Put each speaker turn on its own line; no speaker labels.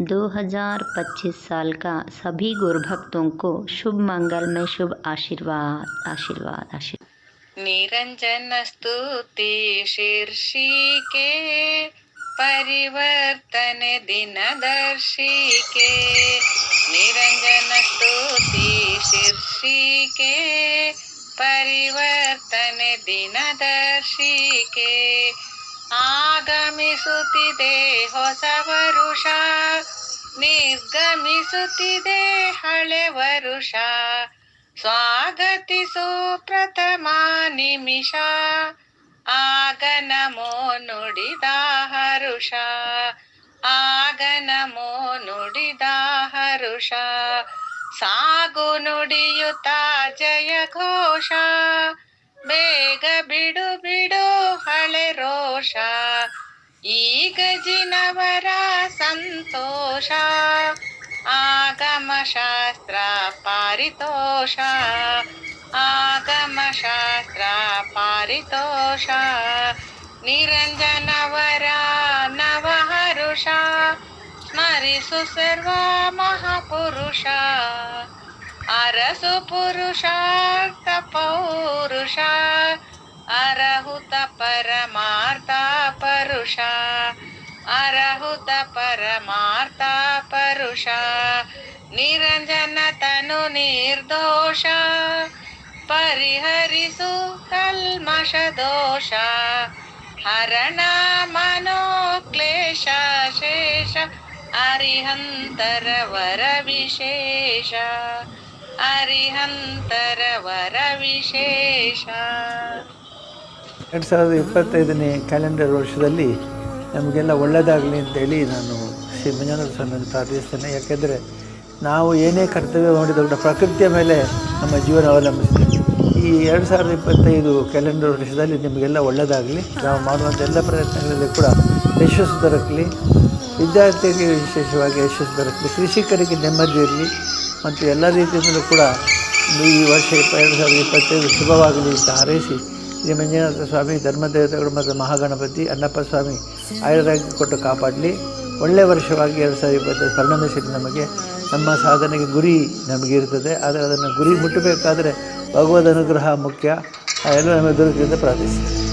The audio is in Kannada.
2025 साल का सभी गुरु भक्तों को शुभ मंगल में शुभ आशीर्वाद आशीर्वाद आशीर्वाद।
निरंजन स्तुति शीर्षिके परिवर्तन दिन दर्शी के। निरंजन स्तुति शीर्षिके परिवर्तन दिन दर्शिक ಆಗಮಿಸುತ್ತಿದೆ ಹೊಸ ವರುಷ, ನಿರ್ಗಮಿಸುತ್ತಿದೆ ಹಳೆ ವರುಷ. ಸ್ವಾಗತಿಸು ಪ್ರಥಮ ನಿಮಿಷ, ಆಗ ನಮೋ ನುಡಿದ ಹರುಷ. ಆಗ ನಮೋ ನುಡಿದ ಹರುಷ. ಸಾಗು ನುಡಿಯುತ್ತ ಜಯ ಘೋಷ. ಬೇಗ ಬಿಡು ರೋಷ ಈಗ ಜಿನವರ ಸಂತೋಷ ಆಗಮ ಶಾಸ್ತ್ರ ಪಾರಿತೋಷ ಆಗಮ ಶಾಸ್ತ್ರ ಪಾರಿತೋಷ ನಿರಂಜನವರ ನವಹರುಷ ಸ್ಮರಿಸು ಸರ್ವ ಮಹಾಪುರುಷ ಅರಸು ಪುರುಷಾರ್ಥ ಪೌರುಷ अर्हुत परमार्ता परुषा। अर्हुत परमार्ता परुषा। निरञ्जनतनु निर्दोषा। परिहरिसुकल्मष दोषा। हरणा मनोक्लेश शेष। हरिहन्तरवर विशेष। अरिहन्तरवरविशेषा
ಎರಡು ಸಾವಿರದ ಇಪ್ಪತ್ತೈದನೇ ಕ್ಯಾಲೆಂಡರ್ ವರ್ಷದಲ್ಲಿ ನಮಗೆಲ್ಲ ಒಳ್ಳೆಯದಾಗಲಿ ಅಂತೇಳಿ ನಾನು ಶ್ರೀ ಮಂಜುನಾಥ ಸ್ವಾಮಿಯನ್ನು ಪ್ರಾರ್ಥಿಸ್ತೇನೆ. ಯಾಕೆಂದರೆ ನಾವು ಏನೇ ಕರ್ತವ್ಯ ಮಾಡಿದ ಕೂಡ ಪ್ರಕೃತಿಯ ಮೇಲೆ ನಮ್ಮ ಜೀವನ ಅವಲಂಬಿಸಿದೆ ಈ ಎರಡು ಸಾವಿರದ ಇಪ್ಪತ್ತೈದು ಕ್ಯಾಲೆಂಡರ್ ವರ್ಷದಲ್ಲಿ ನಿಮಗೆಲ್ಲ ಒಳ್ಳೆಯದಾಗಲಿ ನಾವು ಮಾಡುವಂಥ ಎಲ್ಲ ಪ್ರಯತ್ನಗಳಲ್ಲಿ ಕೂಡ ಯಶಸ್ಸು ದೊರಕಲಿ. ವಿದ್ಯಾರ್ಥಿಗಳಿಗೆ ವಿಶೇಷವಾಗಿ ಯಶಸ್ಸು ದೊರಕಲಿ. ಕೃಷಿಕರಿಗೆ ನೆಮ್ಮದಿ ಇರಲಿ. ಮತ್ತು ಎಲ್ಲ ರೀತಿಯಿಂದಲೂ ಕೂಡ ಈ ವರ್ಷ ಇಪ್ಪ ಎರಡು ಸಾವಿರದ ಇಪ್ಪತ್ತೈದು ಶುಭವಾಗಲಿ ಅಂತ ಹಾರೈಸಿ ಶ್ರೀ ಮಂಜುನಾಥ ಸ್ವಾಮಿ, ಧರ್ಮದೇವತೆಗಳು ಮತ್ತು ಮಹಾಗಣಪತಿ ಅನ್ನಪ್ಪ ಸ್ವಾಮಿ ಆಯುರ್ವೇದಕ್ಕೆ ಕೊಟ್ಟು ಕಾಪಾಡಲಿ. ಒಳ್ಳೆಯ ವರ್ಷವಾಗಿ ಎರಡು ಸಾವಿರದ ಇಪ್ಪತ್ತು ನಮಗೆ, ನಮ್ಮ ಸಾಧನೆಗೆ ಗುರಿ ನಮಗಿರ್ತದೆ ಆದರೆ ಅದನ್ನು ಗುರಿ ಮುಟ್ಟಬೇಕಾದರೆ ಭಗವದ್ ಅನುಗ್ರಹ ಮುಖ್ಯ. ಎಲ್ಲ ನಮಗೆ ದುರ್ಗದಿಂದ ಪ್ರಾರ್ಥಿಸಿ.
ಆ